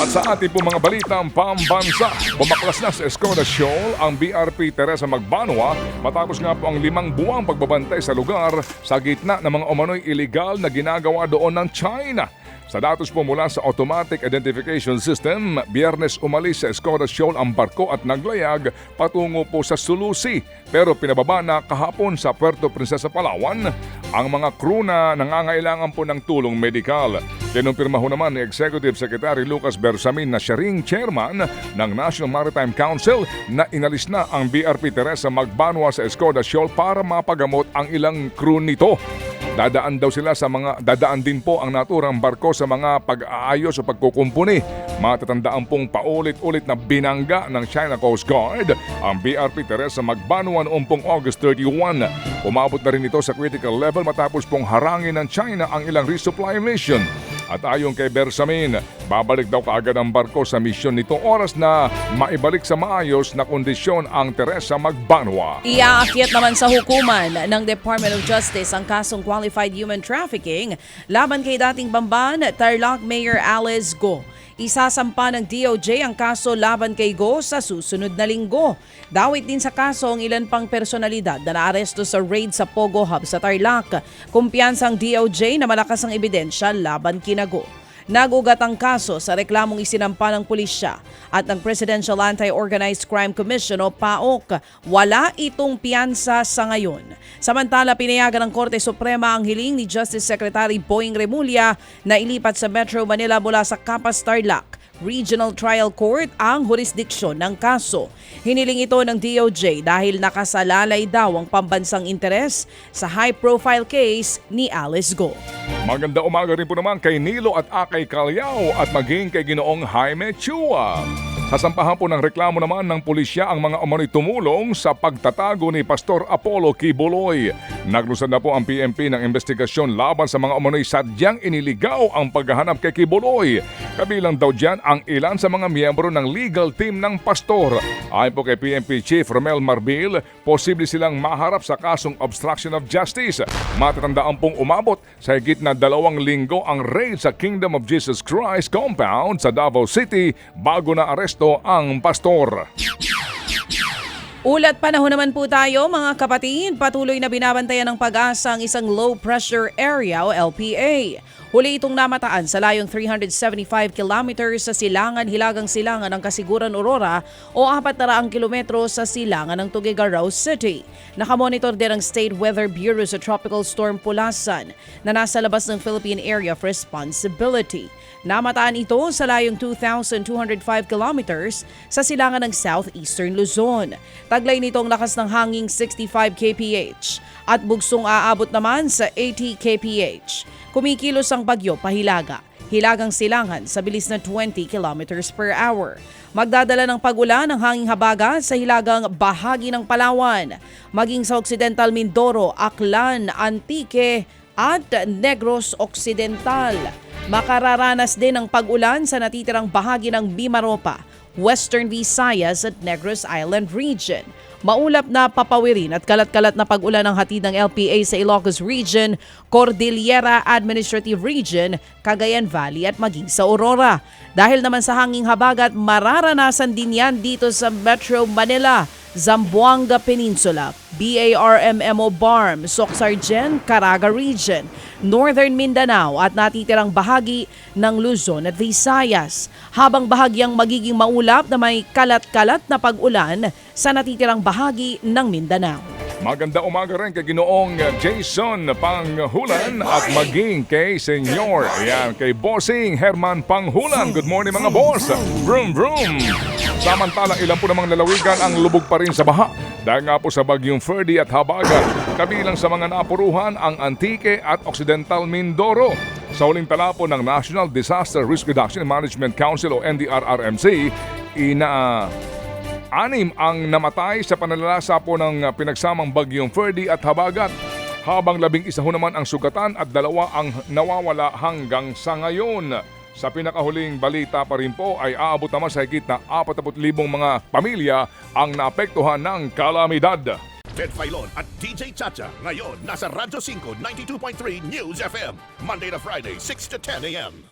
At sa ating po mga balitang pambansa, bumaklas na sa Escoda Shoal ang BRP Teresa Magbanwa matapos nga po ang limang buwang pagbabantay sa lugar sa gitna ng mga umano'y illegal na ginagawa doon ng China. Sa datos po mula sa Automatic Identification System, biyernes umalis sa Escoda Shoal ang barko at naglayag patungo po sa Sulusi. Pero pinababa na kahapon sa Puerto Princesa, Palawan ang mga crew na nangangailangan po ng tulong medikal. Kinumpirma ho naman ni Executive Secretary Lucas Bersamin na siya ring chairman ng National Maritime Council na inalis na ang BRP Teresa Magbanwa sa Escoda Shoal para mapagamot ang ilang crew nito. Dadaan daw sila sa mga dadaan din po ang naturang barko sa mga pag-aayos o pagkukumpuni. Matatandaan pong paulit-ulit na binangga ng China Coast Guard ang BRP Teresa Magbanwa noong August 31. Umabot na rin ito sa critical level matapos pong harangin ng China ang ilang resupply mission. At ayon kay Bersamin, babalik daw kaagad ang barko sa misyon nitong oras na maibalik sa maayos na kondisyon ang Teresa Magbanwa. Iaakyat naman sa hukuman ng Department of Justice ang kasong qualified human trafficking laban kay dating Bamban, Tarlac Mayor Alice Go. Isasampa ng DOJ ang kaso laban kay Go sa susunod na linggo. Dawit din sa kaso ang ilan pang personalidad na naaresto sa raid sa Pogo Hub sa Tarlac. Kumpiyansa ang DOJ na malakas ang ebidensya laban kina Go. Nagugat ang kaso sa reklamong isinampa ng pulisya at ng Presidential Anti-Organized Crime Commission o PAOK. Wala itong piyansa sa ngayon. Samantala, pinayagan ng Korte Suprema ang hiling ni Justice Secretary Boying Remulla na ilipat sa Metro Manila mula sa Capas Tarlac. Regional Trial Court ang jurisdiksyon ng kaso. Hiniling ito ng DOJ dahil nakasalalay daw ang pambansang interes sa high-profile case ni Alice Go. Maganda umaga rin po naman kay Nilo at Akay Calyao at maging kay Ginoong Jaime Chua. Sasampahan po ng reklamo naman ng pulisya ang mga umano'y tumulong sa pagtatago ni Pastor Apollo Kibuloy. Naglusan na po ang PMP ng investigasyon laban sa mga umano'y sadyang iniligaw ang paghahanap kay Kibuloy. Kabilang daw dyan ang ilan sa mga miyembro ng legal team ng pastor. Ayon po kay PMP Chief Romel Marbil, posible silang maharap sa kasong obstruction of justice. Matatandaan pong umabot sa higit na dalawang linggo ang raid sa Kingdom of Jesus Christ compound sa Davao City bago na aresto ang pastor. Ulat panahon naman po tayo mga kapatid, patuloy na binabantayan ng pag-asa ang isang low pressure area o LPA. Huli itong namataan sa layong 375 kilometers sa silangan Hilagang Silangan ng Kasiguran Aurora o 400 kilometro sa silangan ng Tuguegarao City. Nakamonitor din ang State Weather Bureau sa Tropical Storm Pulasan na nasa labas ng Philippine Area of Responsibility. Namataan ito sa layong 2,205 kilometers sa silangan ng Southeastern Luzon. Taglay nito ang lakas ng hanging 65 kph at bugsong aabot naman sa 80 kph. Kumikilos ang bagyo pahilaga. Hilagang silangan sa bilis na 20 kilometers per hour. Magdadala ng pagulan ang hanging habaga sa hilagang bahagi ng Palawan, maging sa Occidental Mindoro, Aklan, Antique at Negros Occidental. Makararanas din ng pag-ulan sa natitirang bahagi ng Bimaropa, Western Visayas at Negros Island region. Maulap na papawirin at kalat-kalat na pag-ulan ng hatid ng LPA sa Ilocos Region, Cordillera Administrative Region, Cagayan Valley at maging sa Aurora. Dahil naman sa hanging habagat, mararanasan din yan dito sa Metro Manila, Zamboanga Peninsula, BARMMO Barm, Soxargen, Caraga Region, Northern Mindanao at natitirang bahagi ng Luzon at Visayas. Habang bahagyang magiging maulap na may kalat-kalat na pag-ulan sa natitirang bahagi ng Mindanao. Maganda umaga rin kay Ginoong Jason Panghulan at maging kay Senyor. Ayan, kay Bossing Herman Panghulan. Good morning mga boss. Vroom vroom. Samantalang ilan po namang lalawigan ang lubog pa rin sa baha. Dahil nga po sa bagyong Ferdy at Habagat. Kabilang sa mga napuruhan ang Antique at Occidental Mindoro. Sa huling tala po ng National Disaster Risk Reduction Management Council o NDRRMC, ina Anim ang namatay sa panalasa po ng pinagsamang bagyong Ferdy at Habagat. Habang labing isa ho naman ang sugatan at dalawa ang nawawala hanggang sa ngayon. Sa pinakahuling balita pa rin po ay aabot naman sa higit na 40,000 mga pamilya ang naapektuhan ng kalamidad. Ted Filon at DJ Chacha. Ngayon, nasa Radyo 5, 92.3 News FM. Monday to Friday, 6 to 10 a.m.